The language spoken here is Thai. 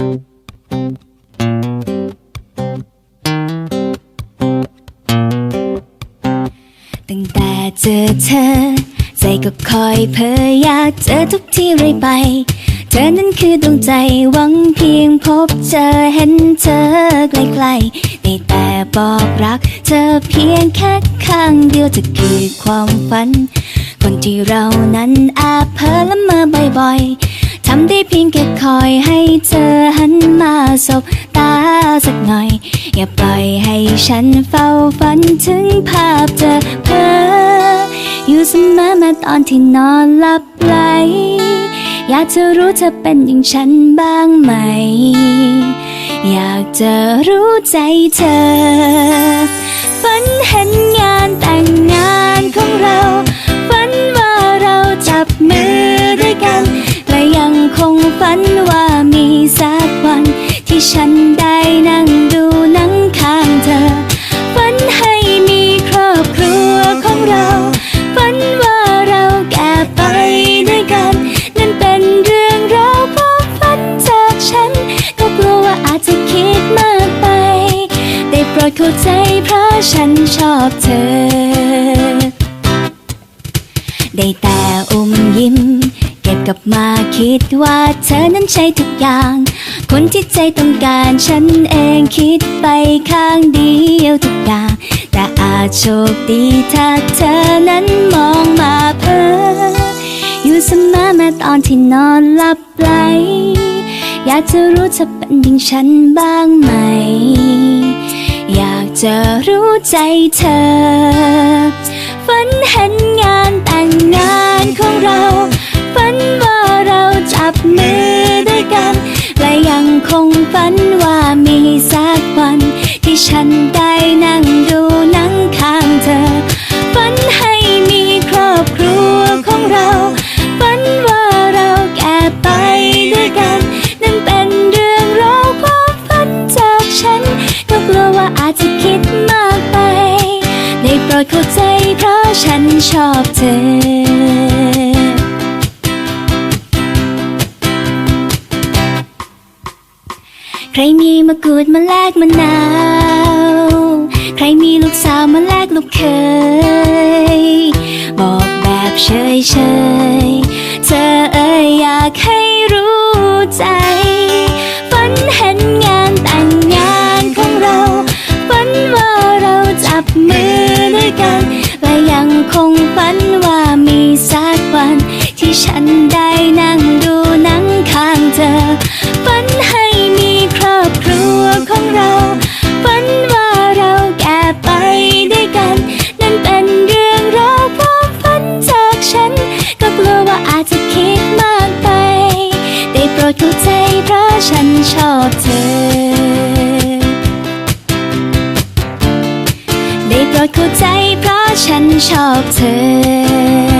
ตั้งแต่เจอเธอ ใจก็คอยเพ้ออยากเจอทุกที่เรื่อยไป เธอนั้นคือดวงใจหวังเพียงพบเจอเห็นเธอใกลๆได้แต่บอกรัก เธอเพียงแค่ข้างเดียวจะคือความฝัน คนที่เรานั้นแอบเพ้อละเมอบ่อยๆ ทำได้เพียงแค่คอยให้เธอหันมาสบตาสักหน่อย อย่าปล่อยให้ฉันเฝ้าฝันถึงภาพเธอเพ้ออยู่เสมอแม้ตอนที่นอนหลับไหล อยากจะรู้เธอเป็นอย่างฉันบ้างไหม อยากจะรู้ใจเธอ ฝันเห็นงานแต่งงานของเรา อบเธอ ได้แต่อมยิ้ม เก็บกลับมาคิดว่าเธอนั้นใช่ทุกอย่าง คนที่ใจต้องการฉันเองคิดไปข้างเดียวทุกอย่าง แต่อาจโชคดีถ้าเธอนั้นมองมาเพ้ออยู่เสมอแม้ตอนที่นอนหลับไหลอยากจะรู้เธอเป็นอย่างฉันบ้างไหม อยากเจะรู้ ใจเธอ ฝันเห็นงานแต่งงานของเรา ฝันว่าเราจับมือด้วยกัน และยังคงฝันว่ามีสักวัน ที่ฉันได้นั่ง ด้โปรดเข้าใจเพราะฉันชอบเธอใครมีมะกรูดมาแลกมะนาว ใครมีลูกสาวมาแลกลูกเคย บอกแบบเฉยเฉยๆเธอเอ่ยอยากให้ เธอ ได้โปรดเข้าใจเพราะฉันชอบเธอ